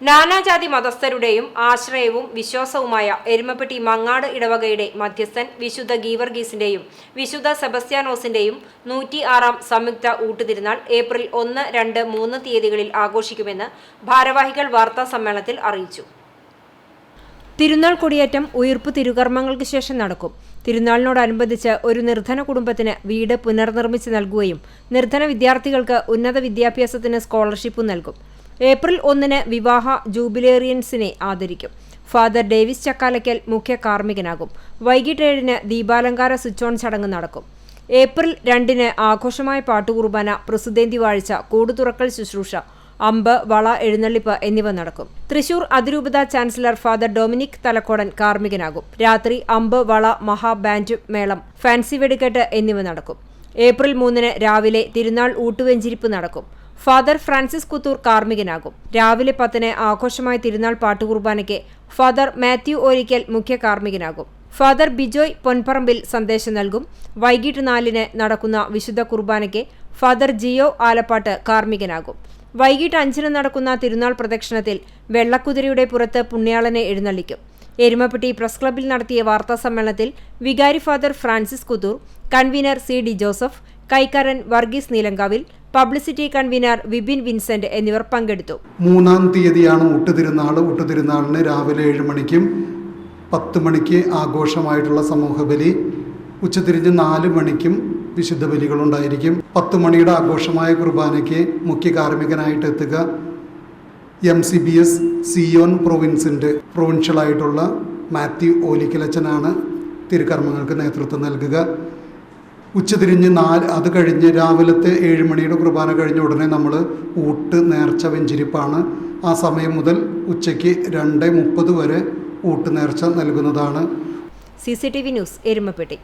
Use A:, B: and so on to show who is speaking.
A: നാനാജാതി മതസ്ഥരുടെയും ആശ്രയവും വിശ്വാസവുമായ എരുമപ്പെട്ടി മങ്ങാട് ഇടവകയുടെ മധ്യസ്ഥൻ വിശുദ്ധ ഗീവർഗീസിന്റെയും വിശുദ്ധ സെബസ്ത്യാനോസിന്റെയും നൂറ്റി ആറാം സംയുക്ത ഊട്ടുതിരുന്നാൾ ഏപ്രിൽ ഒന്ന് രണ്ട് മൂന്ന് തീയതികളിൽ ആഘോഷിക്കുമെന്ന് ഭാരവാഹികൾ വാർത്താ സമ്മേളനത്തിൽ അറിയിച്ചു. തിരുനാൾ കൊടിയേറ്റം ഉയർപ്പ് തിരുകർമ്മങ്ങൾക്ക് ശേഷം നടക്കും. തിരുനാളിനോടനുബന്ധിച്ച് ഒരു നിർധന കുടുംബത്തിന് വീട് പുനർനിർമ്മിച്ച് നൽകുകയും നിർധന വിദ്യാർത്ഥികൾക്ക് ഉന്നത വിദ്യാഭ്യാസത്തിന് സ്കോളർഷിപ്പ് നൽകും. ഏപ്രിൽ ഒന്നിന് വിവാഹ ജൂബിലേറിയൻസിനെ ആദരിക്കും. ഫാദർ ഡേവിസ് ചക്കാലയ്ക്കൽ മുഖ്യ കാർമ്മികനാകും. വൈകിട്ട് ഏഴിന് ദീപാലങ്കാര സ്വിച്ച് ഓൺ ചടങ്ങ് നടക്കും. ഏപ്രിൽ രണ്ടിന് ആഘോഷമായ പാട്ടുകുർബാന പ്രസിദ്ധേന്തി വാഴ്ച കൂടുതുറക്കൽ ശുശ്രൂഷ അമ്പ് വള എഴുന്നള്ളിപ്പ് എന്നിവ നടക്കും. തൃശൂർ അതിരൂപത ചാൻസലർ ഫാദർ ഡൊമിനിക് തലക്കോടൻ കാർമ്മികനാകും. രാത്രി അമ്പ് വള മഹാബാൻഡ് മേളം ഫാൻസി വെടിക്കെട്ട് എന്നിവ നടക്കും. ഏപ്രിൽ മൂന്നിന് രാവിലെ തിരുനാൾ ഊട്ടുവെഞ്ചിരിപ്പ് നടക്കും. ഫാദർ ഫ്രാൻസിസ് കുത്തൂർ കാർമ്മികനാകും. രാവിലെ പത്തിന് ആഘോഷമായ തിരുനാൾ പാട്ടുകുർബാനയ്ക്ക് ഫാദർ മാത്യു ഓരിക്കൽ മുഖ്യ കാർമ്മികനാകും. ഫാദർ ബിജോയ് പൊൻപറമ്പിൽ സന്ദേശം നൽകും. വൈകിട്ട് നാലിന് നടക്കുന്ന വിശുദ്ധ കുർബാനയ്ക്ക് ഫാദർ ജിയോ ആലപ്പാട്ട് കാർമ്മികനാകും. വൈകിട്ട് അഞ്ചിന് നടക്കുന്ന തിരുനാൾ പ്രദക്ഷിണത്തിൽ വെള്ളക്കുതിരയുടെ പുറത്ത് പുണ്യാളനെ എഴുന്നള്ളിക്കും. എരുമപ്പെട്ടി പ്രസ് ക്ലബ്ബിൽ നടത്തിയ വാർത്താ സമ്മേളനത്തിൽ വികാരി father Francis Kuthur convener C D Joseph കൈക്കാരൻ Varghese Neelankavil publicity convener Vipin Vincent എന്നിവർ പങ്കെടുത്തു.
B: മൂന്നാം തീയതിയാണ് ഊട്ടുതിരുനാൾ ഊട്ടുതിരുനാളിന് രാവിലെ ഏഴ് മണിക്കും പത്ത് മണിക്ക് ആഘോഷമായിട്ടുള്ള സമൂഹബലി ഉച്ചതിരിഞ്ഞ് നാല് മണിക്കും വിശുദ്ധ ബലികളുണ്ടായിരിക്കും. പത്ത് മണിയുടെ ആഘോഷമായ കുർബാനയ്ക്ക് മുഖ്യ കാർമ്മികനായിട്ട് എത്തുക M C B S Zion പ്രൊവിൻസിന്റെ പ്രൊവിൻഷ്യലായിട്ടുള്ള മാത്യു ഓലിക്കലച്ചനാണ്. തിരുക്കർമ്മങ്ങൾക്ക് നേതൃത്വം നൽകുക. ഉച്ചതിരിഞ്ഞ് നാല് അത് കഴിഞ്ഞ് രാവിലത്തെ ഏഴ് മണിയുടെ കുർബാന കഴിഞ്ഞ ഉടനെ നമ്മൾ ഊട്ട് നേർച്ച വെഞ്ചിരിപ്പാണ്. ആ സമയം മുതൽ ഉച്ചയ്ക്ക് രണ്ട് മുപ്പത് വരെ ഊട്ട് നേർച്ച നൽകുന്നതാണ്.
A: C C T V news Erumapetty.